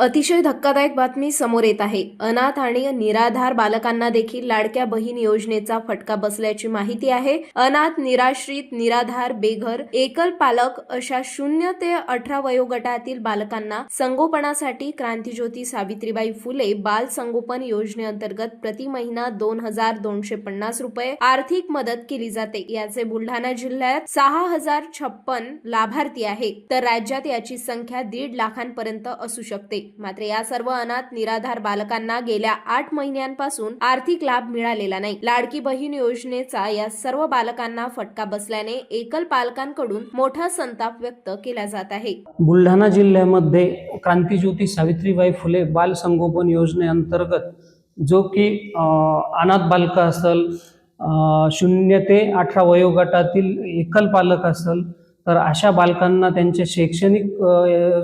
अतिशय धक्कादायक बातमी समोर येत आहे. अनाथ आणि निराधार बालकांना देखील लाडक्या बहीण योजनेचा फटका बसल्याची माहिती आहे. अनाथ निराश्रित निराधार बेघर एकल पालक अशा शून्य ते अठरा वयोगटातील बालकांना संगोपनासाठी क्रांतीज्योती सावित्रीबाई फुले बाल संगोपन योजनेअंतर्गत प्रति महिना दोन हजार दोनशे पन्नास रुपये आर्थिक मदत केली जाते. याचे बुलढाणा जिल्ह्यात सहा हजार छप्पन लाभार्थी आहे तर राज्यात याची संख्या दीड लाखांपर्यंत असू शकते. मात्र या सर्व अनाथ निराधार बालकांना गेल्या आठ महिन्यांपासून आर्थिक लाभ मिळालेला नाही. लाडकी बहीण योजनेचा या सर्व बालकांना फटका बसल्याने एकल पालकांकडून मोठा संताप व्यक्त केला जात आहे. बुलढाणा जिल्ह्यामध्ये क्रांतीज्योती सावित्रीबाई फुले बाल संगोपन योजनेअंतर्गत जो की अनाथ बालक असल शून्य ते अठरा वयोगटातील एकल पालक असल तर अशा बालकांना त्यांच्या शैक्षणिक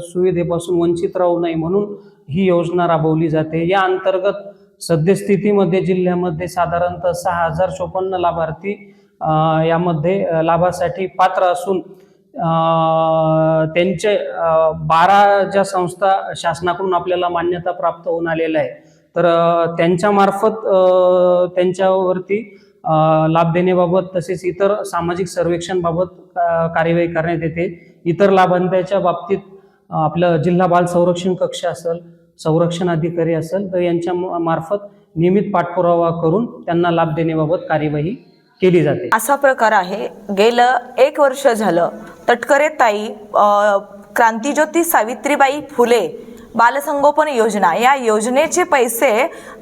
सुविधेपासून वंचित राहू नये म्हणून ही योजना राबवली जाते. या अंतर्गत सद्यस्थितीमध्ये जिल्ह्यामध्ये साधारणतः सहा हजार चोपन्न लाभार्थी यामध्ये लाभासाठी पात्र असून त्यांचे बारा ज्या संस्था शासनाकडून आपल्याला मान्यता प्राप्त होऊन आलेल्या आहे तर त्यांच्यामार्फत त्यांच्यावरती लाभ देण्याबाबत तसेच इतर सामाजिक सर्वेक्षणबाबत कार्यवाही करण्यात येते. इतर लाभांत्याच्या बाबतीत आपलं जिल्हा बाल संरक्षण कक्ष असेल संरक्षण अधिकारी असेल तर यांच्या मार्फत नियमित पाठपुरावा करून त्यांना लाभ देण्याबाबत कार्यवाही केली जाते. असा प्रकार आहे. गेलं एक वर्ष झालं तटकरे ताई अ, क्रांतीज्योती सावित्रीबाई फुले बालसंगोपन योजना. या योजनेचे पैसे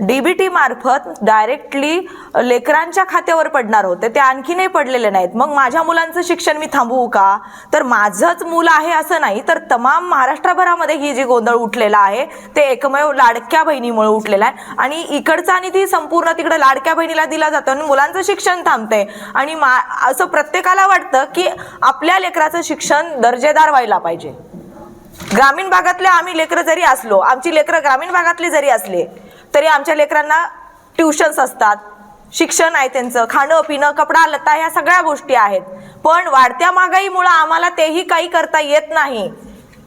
डीबीटी मार्फत डायरेक्टली लेकरांच्या खात्यावर पडणार होते. ते आणखीनही पडलेले नाहीत. मग माझ्या मुलांचं शिक्षण मी थांबवू का? तर माझंच मूल आहे असं नाही तर तमाम महाराष्ट्रभरामध्ये ही जे गोंधळ उठलेला आहे ते एकमेव लाडक्या बहिणीमुळे उठलेला आहे. आणि इकडचा निधी संपूर्ण तिकडे लाडक्या बहिणीला दिला जातो आणि मुलांचं शिक्षण थांबते. आणि मा असं प्रत्येकाला वाटतं की आपल्या लेकराचं शिक्षण दर्जेदार व्हायला पाहिजे. ग्रामीण भागातले आम्ही लेकरं जरी असलो आमची लेकरं ग्रामीण भागातले जरी असले तरी आमच्या लेकरांना ट्युशन्स असतात शिक्षण आहे त्यांचं खाणं पिणं कपडा लता ह्या सगळ्या गोष्टी आहेत. पण वाढत्या महागाईमुळं आम्हाला तेही काही करता येत नाही.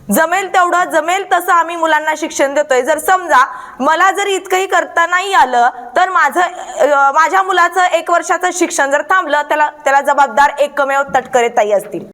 जमेल तेवढं जमेल तसं आम्ही मुलांना शिक्षण देतोय. जर समजा मला जर इतकंही करता नाही आलं तर माझं माझ्या मुलाचं एक वर्षाचं शिक्षण जर थांबलं त्याला त्याला जबाबदार एकमेव तटकरे ताई असतील.